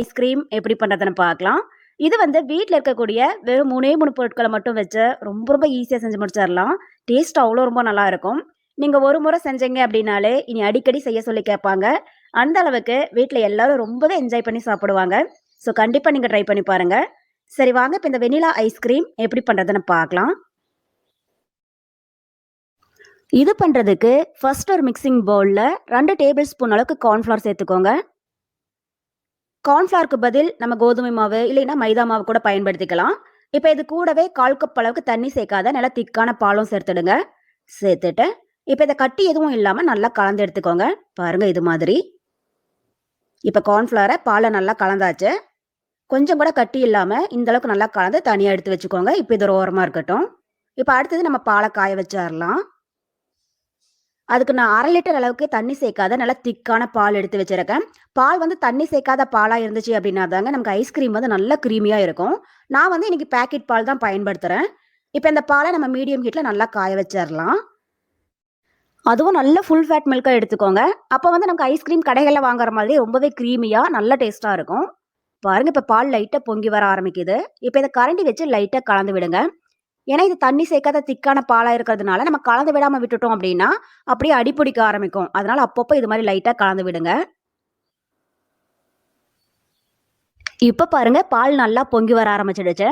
Ice cream எப்படி பண்ணுறதுன்னு பார்க்கலாம். இது வந்து வீட்டில் இருக்கக்கூடிய வெறும் மூணே மூணு பொருட்களை மட்டும் வச்சு ரொம்ப ரொம்ப ஈஸியாக செஞ்சு முடிச்சிடலாம். டேஸ்ட் அவ்வளோ ரொம்ப நல்லா இருக்கும். நீங்கள் ஒரு முறை செஞ்சீங்க அப்படின்னாலே இனி அடிக்கடி செய்ய சொல்லி கேட்பாங்க. அந்த அளவுக்கு வீட்டில் எல்லாரும் ரொம்பவே என்ஜாய் பண்ணி சாப்பிடுவாங்க. ஸோ கண்டிப்பாக நீங்கள் ட்ரை பண்ணி பாருங்க. சரி வாங்க. இப்போ இந்த வெனிலா ஐஸ்கிரீம் எப்படி பண்ணுறதுன்னு பார்க்கலாம். இது பண்ணுறதுக்கு ஃபர்ஸ்ட் ஒரு மிக்சிங் பவுலில் ரெண்டு டேபிள் ஸ்பூன் அளவுக்கு கார்ன்ஃப்ளவர் சேர்த்துக்கோங்க. கார்ன்ஃப்ளவருக்கு பதில் நம்ம கோதுமை மாவு இல்லைன்னா மைதா மாவு கூட பயன்படுத்திக்கலாம். இப்போ இது கூடவே கால் கப் அளவுக்கு தண்ணி சேர்க்காத நல்லா திக்கான பாலும் சேர்த்துடுங்க. சேர்த்துட்டு இப்போ இதை கட்டி எதுவும் இல்லாமல் நல்லா கலந்து எடுத்துக்கோங்க. பாருங்கள் இது மாதிரி. இப்போ கார்ன்ஃப்ளவரை பாலை நல்லா கலந்தாச்சு. கொஞ்சம் கூட கட்டி இல்லாமல் இந்தளவுக்கு நல்லா கலந்து தனியாக எடுத்து வச்சுக்கோங்க. இப்போ இது ஒரு ஓரமாக இருக்கட்டும். இப்போ அடுத்தது நம்ம பாலை காய வச்சிடலாம் அதுக்கு நான் அரை லிட்டர் அளவுக்கு தண்ணி சேர்க்காத நல்லா திக்கான பால் எடுத்து வச்சிருக்கேன். பால் வந்து தண்ணி சேர்க்காத பாலாக இருந்துச்சு அப்படின்னா தாங்க நமக்கு ஐஸ்கிரீம் வந்து நல்ல க்ரீமியாக இருக்கும். நான் வந்து இன்னைக்கு பேக்கெட் பால் தான் பயன்படுத்துகிறேன் இப்போ இந்த பாலை நம்ம மீடியம் ஹீட்டில் நல்லா காய வச்சிடலாம் அதுவும் நல்ல ஃபுல் ஃபேட் மில்காக எடுத்துக்கோங்க. அப்போ வந்து நமக்கு ஐஸ்கிரீம் கடைகளில் வாங்குற மாதிரி ரொம்பவே க்ரீமியாக நல்ல டேஸ்ட்டாக இருக்கும். பாருங்க இப்போ பால் லைட்டாக பொங்கி வர ஆரம்பிக்குது. இப்போ இதை கரண்டி வச்சு லைட்டாக கலந்து விடுங்க. ஏன்னா இது தண்ணி சேர்க்காத திக்கான பாலாக இருக்கிறதுனால நம்ம கலந்து விடாமல் விட்டுட்டோம் அப்படின்னா அப்படியே அடிப்பிடிக்க ஆரம்பிக்கும். அதனால அப்பப்போ இது மாதிரி லைட்டாக கலந்து விடுங்க. இப்போ பாருங்க பால் நல்லா பொங்கி வர ஆரம்பிச்சிடுச்சு.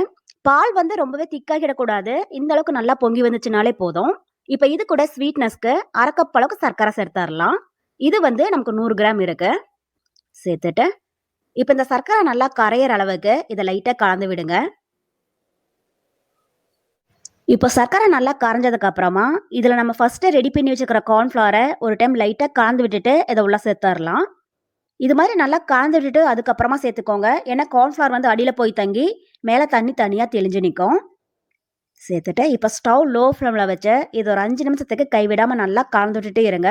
பால் வந்து ரொம்பவே திக்காகிடக்கூடாது இந்த அளவுக்கு நல்லா பொங்கி வந்துச்சுனாலே போதும். இப்போ இது கூட ஸ்வீட்னஸ்க்கு அரைக்கப் அளவுக்கு சர்க்கரை சேர்த்தரலாம். இது வந்து நமக்கு நூறு கிராம் இருக்கு. சேர்த்துட்டு இப்போ இந்த சர்க்கரை நல்லா கரையிற அளவுக்கு இதை லைட்டாக கலந்து விடுங்க. இப்போ சர்க்கரை நல்லா கரைஞ்சதுக்கு அப்புறமா இதில் நம்ம ஃபர்ஸ்ட்டு ரெடி பண்ணி வச்சுக்கிற கார்ன்ஃப்ளவரை ஒரு டைம் லைட்டாக கலந்து விட்டுட்டு இதை உள்ள சேர்த்துடலாம் இது மாதிரி நல்லா கலந்து விட்டுட்டு அதுக்கப்புறமா சேர்த்துக்கோங்க. ஏன்னா கார்ன்ஃப்ளவர் வந்து அடியில் போய் தங்கி மேலே தண்ணி தனியாக தெளிஞ்சு நிற்கும் சேர்த்துட்டு இப்போ ஸ்டவ் லோ ஃப்ளேமில் வச்சு இது ஒரு அஞ்சு நிமிஷத்துக்கு கைவிடாமல் நல்லா கலந்து விட்டுட்டே இருங்க.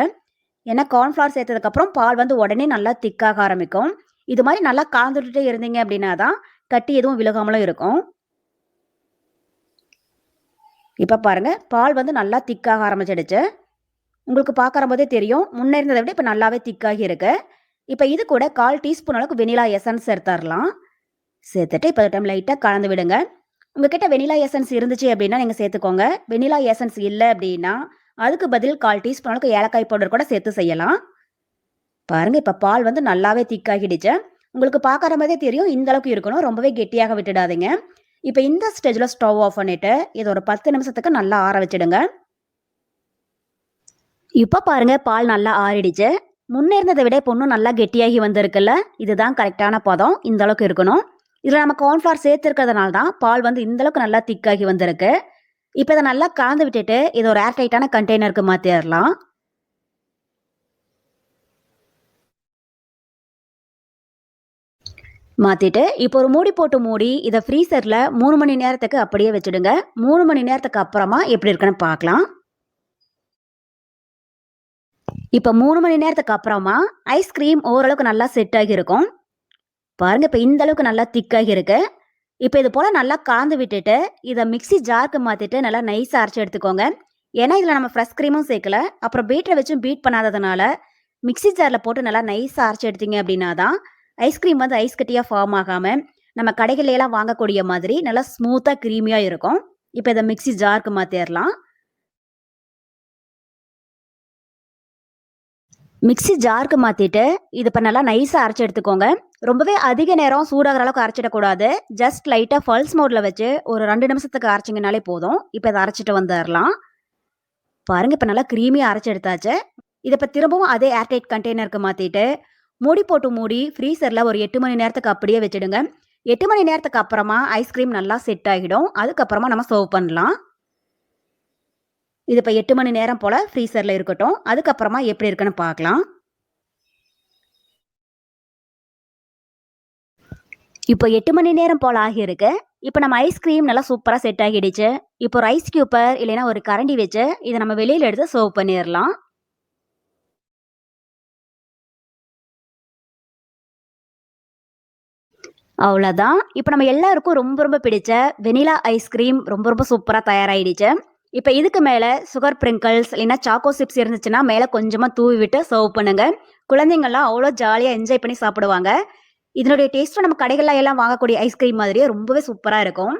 ஏன்னா கார்ன்ஃப்ளவர் சேர்த்ததுக்கப்புறம் பால் வந்து உடனே நல்லா திக்காக ஆரம்பிக்கும். இது மாதிரி நல்லா கலந்து விட்டுட்டே இருந்தீங்க அப்படின்னா தான் கட்டி எதுவும் விழுகாமலும் இருக்கும். இப்போ பாருங்கள் பால் வந்து நல்லா திக்காக ஆரம்பிச்சிடுச்சு. உங்களுக்கு பார்க்குற போதே தெரியும் முன்னே இருந்ததை விட இப்போ நல்லாவே திக்காகி இருக்கு. இப்போ இது கூட கால் டீஸ்பூன் அளவுக்கு வெனிலா எசன்ஸ் சேர்த்துடலாம் சேர்த்துட்டு இப்போ டைம் லைட்டாக கலந்து விடுங்க. உங்ககிட்ட வெனிலா எசன்ஸ் இருந்துச்சு அப்படின்னா நீங்கள் சேர்த்துக்கோங்க. வெனிலா எசன்ஸ் இல்லை அப்படின்னா அதுக்கு பதில் கால் டீஸ்பூன் அளவுக்கு ஏலக்காய் பவுடர் கூட சேர்த்து செய்யலாம். பாருங்கள் இப்போ பால் வந்து நல்லாவே திக்காகிடுச்சு உங்களுக்கு பார்க்குற மாதிரியே தெரியும் இந்த அளவுக்கு இருக்கணும். ரொம்பவே கெட்டியாக விட்டுடாதீங்க. இப்போ இந்த ஸ்டேஜில் ஸ்டவ் ஆஃப் பண்ணிட்டு இது ஒரு பத்து நிமிஷத்துக்கு நல்லா ஆற வச்சிடுங்க. இப்போ பாருங்க பால் நல்லா ஆறிடுச்சு. முன்னே இருந்ததை விட இப்போ இன்னும் நல்லா கெட்டியாகி வந்திருக்குல்ல? இதுதான் கரெக்டான பதம். இந்த அளவுக்கு இருக்கணும். இதில் நம்ம கார்ன்ஃப்ளவர் சேர்த்துருக்கிறதுனால தான் பால் வந்து இந்த அளவுக்கு நல்லா திக்காகி வந்திருக்கு. இப்போ இதை நல்லா கலந்து விட்டுட்டு இதை ஒரு ஏர் டைட்டான கண்டெய்னருக்கு மாற்றிடலாம் மாற்றிட்டு இப்போ ஒரு மூடி போட்டு மூடி இதை ஃப்ரீசரில் மூணு மணி நேரத்துக்கு அப்படியே வச்சுடுங்க. மூணு மணி நேரத்துக்கு அப்புறமா எப்படி இருக்குன்னு பார்க்கலாம். இப்போ மூணு மணி நேரத்துக்கு அப்புறமா ஐஸ்கிரீம் ஓரளவுக்கு நல்லா செட் ஆகி இருக்கும். பாருங்க இப்போ இந்த அளவுக்கு நல்லா திக்காகி இருக்கு. இப்போ இது போல் நல்லா கலந்து விட்டுட்டு இதை மிக்ஸி ஜார்க்கு மாற்றிட்டு நல்லா நைஸாக அரைச்சி எடுத்துக்கோங்க. ஏன்னா இதில் நம்ம ஃப்ரெஷ் க்ரீமும் சேர்க்கல. அப்புறம் பீட்டரை வச்சும் பீட் பண்ணாததுனால மிக்சி ஜாரில் போட்டு நல்லா நைஸாக அரைச்சி எடுத்தீங்க அப்படின்னா தான் ஐஸ்கிரீம் வந்து ஐஸ் கட்டியாக ஃபார்ம் ஆகாமல் நம்ம கடைகள்ல எல்லாம் வாங்கக்கூடிய மாதிரி நல்லா ஸ்மூத்தாக க்ரீமியாக இருக்கும். இப்போ இதை மிக்ஸி ஜாருக்கு மாற்றிடலாம் மிக்ஸி ஜாருக்கு மாற்றிட்டு இது இப்போ நல்லா நைஸாக அரைச்சி எடுத்துக்கோங்க. ரொம்பவே அதிக நேரம் சூடாகிற அளவுக்கு அரைச்சிடக்கூடாது. ஜஸ்ட் லைட்டாக ஃபல்ஸ் மோடில் வச்சு ஒரு ரெண்டு நிமிஷத்துக்கு அரைச்சிங்கனாலே போதும். இப்போ இதை அரைச்சிட்டு வந்துடலாம். பாருங்கள் இப்போ நல்லா க்ரீமியாக அரைச்சி எடுத்தாச்சு. இதை இப்போ திரும்பவும் அதே ஏர்டைட் கண்டெய்னருக்கு மாற்றிட்டு மூடி போட்டு மூடி ஃப்ரீசரில் ஒரு எட்டு மணி நேரத்துக்கு அப்படியே வச்சுடுங்க. எட்டு மணி நேரத்துக்கு அப்புறமா ஐஸ்கிரீம் நல்லா செட் ஆகிடும். அதுக்கப்புறமா நம்ம சர்வ் பண்ணலாம். இது இப்போ எட்டு மணி நேரம் போல் ஃப்ரீசரில் இருக்கட்டும். அதுக்கப்புறமா எப்படி இருக்குன்னு பார்க்கலாம். இப்போ எட்டு மணி நேரம் போல் ஆகியிருக்கு. இப்போ நம்ம ஐஸ்கிரீம் நல்லா சூப்பராக செட் ஆகிடுச்சு. இப்போ ரைஸ் கியூப்பர் இல்லைன்னா ஒரு கரண்டி வச்சு இதை நம்ம வெளியில் எடுத்து சர்வ் பண்ணிடலாம். அவ்வளோதான் இப்போ நம்ம எல்லாருக்கும் ரொம்ப ரொம்ப பிடிச்ச வெனிலா ஐஸ்கிரீம் ரொம்ப ரொம்ப சூப்பராக தயாராகிடுச்சு இப்போ இதுக்கு மேலே சுகர் பிரிங்கிள்ஸ் இல்லைன்னா சாக்கோ சிப்ஸ் இருந்துச்சுன்னா மேலே கொஞ்சமாக தூவி விட்டு சர்வ் பண்ணுங்க. குழந்தைங்கள்லாம் அவ்வளோ ஜாலியாக என்ஜாய் பண்ணி சாப்பிடுவாங்க. இதனுடைய டேஸ்ட்டும் நம்ம கடைகளில் எல்லாம் வாங்கக்கூடிய ஐஸ்கிரீம் மாதிரியே ரொம்பவே சூப்பராக இருக்கும்.